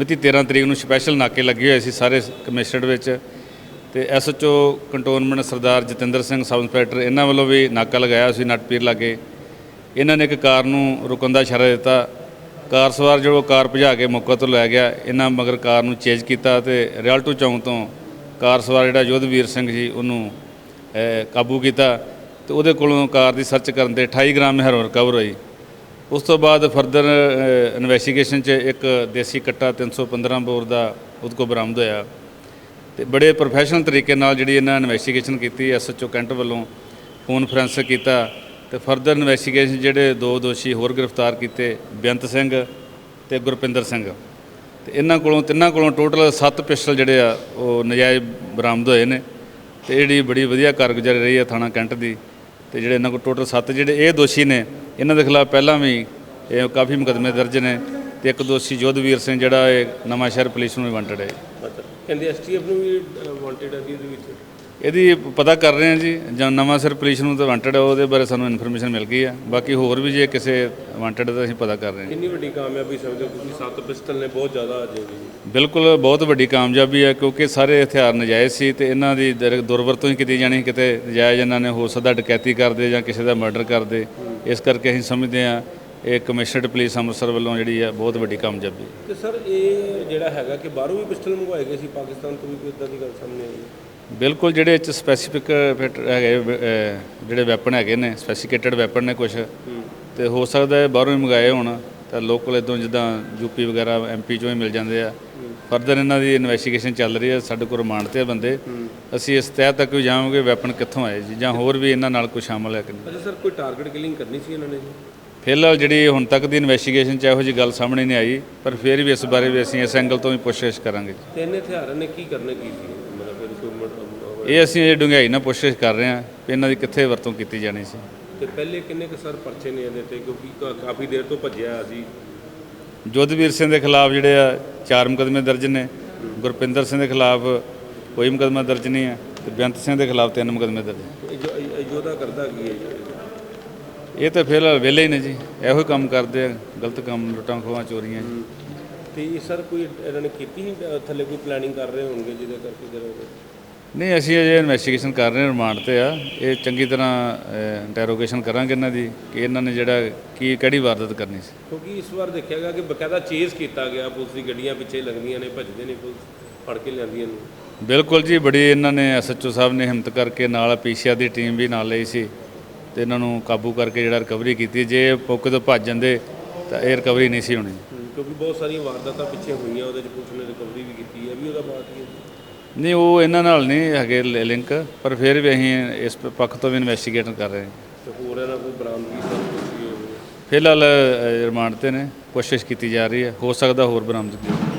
ਮਿਤੀ 13 ਤਰੀਕ ਨੂੰ ਸਪੈਸ਼ਲ ਨਾਕੇ ਲੱਗੇ ਹੋਏ ਸੀ ਸਾਰੇ ਕਮਿਸ਼ਨਰੇਟ ਵਿੱਚ ਤੇ SHO cantonment Sardar Jatinder Singh, sub inspector, ਇਹਨਾਂ ਵੱਲੋਂ ਵੀ ਨਾਕਾ ਲਗਾਇਆ ਸੀ ਨਟਪੀਰ ਲਾਗੇ। ਇਹਨਾਂ ਨੇ ਇੱਕ ਕਾਰ ਨੂੰ ਰੁਕਣ ਦਾ ਇਸ਼ਾਰਾ ਦਿੱਤਾ। ਕਾਰ ਸਵਾਰ ਜੋ ਕਾਰ ਭਜਾ ਕੇ ਮੌਕੇ ਤੋਂ ਲੈ ਗਿਆ। ਇਹਨਾਂ ਮਗਰ ਕਾਰ ਨੂੰ ਚੇਜ ਕੀਤਾ ਤੇ ਰਿਆਲਟੋ ਚੌਂਕ ਤੋਂ ਕਾਰ ਸਵਾਰ ਜਿਹੜਾ ਯੋਧਵੀਰ ਸਿੰਘ ਜੀ, ਉਹਨੂੰ ਕਾਬੂ ਕੀਤਾ ਤੇ ਉਹਦੇ ਕੋਲੋਂ ਕਾਰ ਦੀ ਸਰਚ ਕਰਨ ਤੇ 28 ਗ੍ਰਾਮ ਹੈਰੋਇਨ ਰਿਕਵਰ ਹੋਈ। ਉਸ ਤੋਂ ਬਾਅਦ ਫਰਦਰ ਇਨਵੈਸਟੀਗੇਸ਼ਨ 'ਚ ਇੱਕ ਦੇਸੀ ਕੱਟਾ 315 ਬੋਰ ਦਾ ਉਹਦੇ ਕੋ ਬਰਾਮਦ ਹੋਇਆ। ਤੇ ਬੜੇ ਪ੍ਰੋਫੈਸ਼ਨਲ ਤਰੀਕੇ ਨਾਲ ਜਿਹੜੀ ਇਹਨਾਂ ਇਨਵੈਸਟੀਗੇਸ਼ਨ ਕੀਤੀ ਐਸਐਚਓ ਕੈਂਟ ਵੱਲੋਂ ਫੋਨ ਫੋਰੈਂਸਿਕ ਕੀਤਾ ਤੇ ਫਰਦਰ ਇਨਵੈਸਟੀਗੇਸ਼ਨ ਜਿਹੜੇ ਦੋ ਦੋਸ਼ੀ ਹੋਰ ਗ੍ਰਿਫਤਾਰ ਕੀਤੇ, ਬੇਅੰਤ ਸਿੰਘ ਤੇ ਗੁਰਪਿੰਦਰ ਸਿੰਘ। ਤੇ ਇਹਨਾਂ ਕੋਲੋਂ, ਤਿੰਨਾਂ ਕੋਲੋਂ ਟੋਟਲ 7 ਪਿਸਟਲ ਜਿਹੜੇ ਆ, ਉਹ ਨਜਾਇਜ਼ ਬਰਾਮਦ ਹੋਏ ਨੇ। ਤੇ ਜਿਹੜੀ ਬੜੀ ਵਧੀਆ ਕਾਰਗੁਜ਼ਾਰੀ ਰਹੀ ਆ ਥਾਣਾ ਕੈਂਟ ਦੀ, ਤੇ ਜਿਹੜੇ ਇਹਨਾਂ ਕੋਲ ਟੋਟਲ 7 ਜਿਹੜੇ ਇਹ ਦੋਸ਼ੀ ਨੇ ਇਹਨਾਂ ਦੇ ਖਿਲਾਫ ਪਹਿਲਾਂ ਵੀ ਇਹ ਕਾਫੀ ਮੁਕੱਦਮੇ ਦਰਜ ਨੇ ਤੇ ਇੱਕ ਦੋਸ਼ੀ ਜੋਧਵੀਰ ਸਿੰਘ ਜਿਹੜਾ ਇਹ ਨਵਾਂ ਸ਼ਹਿਰ ਪੁਲਿਸ ਨੂੰ ਵਾਂਟਡ ਹੈ। ਕਹਿੰਦੇ ਐਸਟੀਐਫ ਨੂੰ ਵੀ ਵਾਂਟਡ ਹੈ ਜੀ ਇਹਦੇ ਵਿੱਚ। ਇਹਦੀ ਪਤਾ ਕਰ ਰਹੇ ਹਾਂ ਜੀ ਜਾਂ ਨਵਾਂ ਸਿਰ ਪੁਲਿਸ ਨੂੰ ਤਾਂ ਵਾਂਟਡ ਹੈ ਉਹਦੇ ਬਾਰੇ ਸਾਨੂੰ ਇਨਫੋਰਮੇਸ਼ਨ ਮਿਲ ਗਈ ਹੈ ਬਾਕੀ ਹੋਰ ਵੀ ਜੇ ਕਿਸੇ ਵਾਂਟਡ ਤਾਂ ਅਸੀਂ ਪਤਾ ਕਰ ਰਹੇ ਹਾਂ। ਕਿੰਨੀ ਵੱਡੀ ਕਾਮਯਾਬੀ ਸਮਝਦੇ ਹੋ ਕਿਉਂਕਿ ਸੱਤ ਪਿਸਟਲ ਨੇ ਬਹੁਤ ਜ਼ਿਆਦਾ ਅਜੇ ਵੀ ਬਿਲਕੁਲ ਬਹੁਤ ਵੱਡੀ ਕਾਮਯਾਬੀ ਹੈ ਕਿਉਂਕਿ ਸਾਰੇ ਹਥਿਆਰ ਨਜਾਇਜ਼ ਸੀ ਤੇ ਇਹਨਾਂ ਦੀ ਦਰ- ਦੁਰਵਰਤੋਂ ਹੀ ਕੀਤੀ ਜਾਣੀ ਕਿਤੇ ਨਜਾਇਜ਼ ਇਹਨਾਂ ਨੇ ਹੋ ਸਕਦਾ ਡਕੈਤੀ ਕਰਦੇ ਜਾਂ ਕਿਸੇ ਦਾ ਮਰਡਰ ਕਰਦੇ ਇਸ ਕਰਕੇ ਅਸੀਂ ਸਮਝਦੇ ਹਾਂ ਇਹ ਕਮਿਸ਼ਨਰਡ ਪੁਲਿਸ ਅੰਮ੍ਰਿਤਸਰ ਵੱਲੋਂ ਜਿਹੜੀ ਹੈ ਬਹੁਤ ਵੱਡੀ ਕਾਮਯਾਬੀ ਤੇ ਸਰ ਇਹ ਜਿਹੜਾ ਹੈਗਾ ਕਿ ਬਾਹਰੋਂ ਵੀ ਪਿਸਟਲ ਮੰਗਵਾਏ ਗਏ ਸੀ ਪਾਕਿਸਤਾਨ ਤੋਂ ਵੀ ਕੋਈ ਇਦਾਂ ਦੀ ਗੱਲ ਸਾਹਮਣੇ ਆਈ? ਬਿਲਕੁਲ ਜਿਹੜੇ 'ਚ ਸਪੈਸੀਫਿਕ ਹੈਗੇ ਜਿਹੜੇ ਵੈਪਨ ਹੈਗੇ ਨੇ ਸਪੈਸੀਫਿਕੇਟਡ ਵੈਪਨ ਨੇ ਕੁਝ ਤੇ ਹੋ ਸਕਦਾ ਹੈ ਬਾਹਰੋਂ ਹੀ ਮੰਗਾਏ ਹੋਣ ਤਾਂ ਲੋਕਲ ਇਦੋਂ ਜਿੱਦਾਂ ਯੂਪੀ ਵਗੈਰਾ ਐਮਪੀ ਚੋਂ ਹੀ ਮਿਲ ਜਾਂਦੇ ਆ। ਫਰਦਰ ਇਹਨਾਂ ਦੀ ਇਨਵੈਸਟੀਗੇਸ਼ਨ ਚੱਲ ਰਹੀ ਹੈ ਸਾਡੇ ਕੋਲ ਰਿਮਾਂਡ ਤੇ ਬੰਦੇ। ਅਸੀਂ ਇਸ ਤਹਿ ਤੱਕ ਵੀ ਜਾਵਾਂਗੇ ਵੈਪਨ ਕਿੱਥੋਂ ਆਏ ਜੀ ਜਾਂ ਹੋਰ ਵੀ ਇਹਨਾਂ ਨਾਲ ਕੋਈ ਸ਼ਾਮਲ ਹੈ ਕਿ ਨਹੀਂ। ਅੱਛਾ ਸਰ ਕੋਈ ਟਾਰਗੇਟ ਕਿਲਿੰਗ ਕਰਨੀ ਸੀ ਇਹਨਾਂ ਨੇ ਜੀ? ਫਿਲਹਾਲ ਜਿਹੜੀ ਹੁਣ ਤੱਕ ਦੀ ਇਨਵੈਸਟੀਗੇਸ਼ਨ 'ਚ ਇਹੋ ਜੀ ਗੱਲ ਸਾਹਮਣੇ ਨਹੀਂ ਆਈ ਪਰ ਫਿਰ ਵੀ ਇਸ ਬਾਰੇ ਵੀ ਅਸੀਂ ਇਸ ਐਂਗਲ ਤੋਂ ਵੀ ਪੁੱਛਗਿੱਛ ਕਰਾਂਗੇ। ਤੇ ਇਹਨੇ ਹਥਿਆਰਾਂ ਨੇ ਕੀ ਕਰਨਾ ਕੀ ਸੀ? ਇਹ ਅਸੀਂ ਇਹ ਡੂੰਘਾਈ ਨਾਲ ਪੁੱਛਗਿੱਛ ਕਰ ਰਹੇ ਹਾਂ ਕਿ ਇਹਨਾਂ ਦੀ ਕਿੱਥੇ ਵਰਤੋਂ ਕੀਤੀ ਜਾਣੀ ਸੀ। ਤੇ ਪਹਿਲੇ ਕਿੰਨੇ ਕੁ ਸਰ ਪਰਚੇ ਨੇ ਇਹਦੇ ਤੇ? ਕਿਉਂਕਿ ਕਾ- ਕਾਫੀ ਦੇਰ ਤੋਂ ਭੱਜਿਆ ਸੀ। ਜੋਧਵੀਰ ਸਿੰਘ ਦੇ ਖਿਲਾਫ ਜਿਹੜੇ ਆ ਚਾਰ ਮੁਕਦਮੇ ਦਰਜ ਨੇ। ਗੁਰਪਿੰਦਰ ਸਿੰਘ ਦੇ ਖਿਲਾਫ ਕੋਈ ਮੁਕਦਮਾ ਦਰਜ ਨਹੀਂ ਹੈ ਤੇ ਬੇਅੰਤ ਸਿੰਘ ਦੇ ਖਿਲਾਫ ਤਿੰਨ ਮੁਕਦਮੇ ਦਰਜ ਨੇ। ਇਹ ਜੋ- ਇਹ ਯੋਧਾ ਕਰਦਾ ਕੀ ਹੈ ਜੀ? ਇਹ ਤਾਂ ਫਿਲਹਾਲ ਵਿਹਲੇ ਹੀ ਨੇ ਜੀ। ਇਹੋ ਹੀ ਕੰਮ ਕਰਦੇ ਆ। ਗਲਤ ਕੰਮ ਲੁੱਟਾਂ ਖੋਹਾਂ ਚੋਰੀਆਂ ਜੀ। ਤੇ ਇਹ ਸਰ ਕੋਈ ਇਹਨਾਂ ਨੇ ਕੀਤੀ ਸੀ, ਥੱਲੇ ਕੋਈ ਪਲੈਨਿੰਗ ਕਰ ਰਹੇ ਹੋਣਗੇ ਜਿਹਦੇ ਕਰਕੇ ਜਿਹੜਾ ਨਹੀਂ ਅਸੀਂ ਅਜੇ ਇਨਵੈਸਟੀਗੇਸ਼ਨ ਕਰ ਰਹੇ ਹਾਂ ਰਿਮਾਂਡ ਤੇ ਆ। ਇਹ ਚੰਗੀ ਤਰ੍ਹਾਂ ਇੰਟਰੋਗੇਸ਼ਨ ਕਰਾਂਗੇ ਇਹਨਾਂ ਦੀ ਕਿ ਇਹਨਾਂ ਨੇ ਜਿਹੜਾ ਕੀ ਕਿਹੜੀ ਵਾਰਦਾਤ ਕਰਨੀ ਸੀ। ਕਿਉਂਕਿ ਇਸ ਵਾਰ ਦੇਖਿਆ ਗਿਆ ਕਿ ਬਕਾਇਦਾ ਚੇਜ਼ ਕੀਤਾ ਗਿਆ ਪੁਲਿਸ ਦੀ ਗੱਡੀਆਂ ਪਿੱਛੇ ਲੱਗਦੀਆਂ ਨੇ ਭੱਜਦੇ ਨੇ ਪੁਲਿਸ ਫੜ ਕੇ ਲਿਆਂਦੀਆਂ ਨੇ। ਬਿਲਕੁਲ ਜੀ ਬੜੀ ਇਹਨਾਂ ਨੇ ਐਸਐਚਓ ਸਾਹਿਬ ਨੇ ਹਿੰਮਤ ਕਰਕੇ ਨਾਲ ਪੀਸੀਆਰ ਦੀ ਟੀਮ ਵੀ ਨਾਲ ਲਈ ਸੀ ਤੇ ਇਹਨਾਂ ਨੂੰ ਕਾਬੂ ਕਰਕੇ ਜਿਹੜਾ ਰਿਕਵਰੀ ਕੀਤੀ। ਜੇ ਮੌਕੇ ਤੋਂ ਭੱਜ ਜਾਂਦੇ ਤਾਂ ਇਹ ਰਿਕਵਰੀ ਨਹੀਂ ਸੀ ਹੋਣੀ। ਕਿਉਂਕਿ ਬਹੁਤ ਸਾਰੀਆਂ ਵਾਰਦਾਤਾਂ ਪਿੱਛੇ ਹੋਈਆਂ ਉਹਦੇ ਚ ਪੁਲਿਸ ਨੇ ਰਿਕਵਰੀ ਵੀ ਕੀਤੀ ਹੈ ਵੀ ਉਹਦਾ ਬਾਤ ਹੀ ਹੈ? ਨਹੀਂ ਉਹ ਇਹਨਾਂ ਨਾਲ ਨਹੀਂ ਹੈਗੇ ਲਿੰਕ ਪਰ ਫਿਰ ਵੀ ਅਸੀਂ ਇਸ ਪੱਖ ਤੋਂ ਵੀ ਇਨਵੈਸਟੀਗੇਟ ਕਰ ਰਹੇ ਹਾਂ। ਤੇ ਹੋਰ ਇਹਨਾਂ ਕੋਈ ਬਰਾਮਦਗੀ ਸਰ ਵੀ ਹੋਵੇ ਫਿਲਹਾਲ ਅ, ਰਿਮਾਂਡ ਤੇ ਨੇ ਕੋਸ਼ਿਸ਼ ਕੀਤੀ ਜਾ ਰਹੀ ਹੈ ਹੋ ਸਕਦਾ ਹੋਰ ਬਰਾਮਦਗੀ ਹੋਵੇ।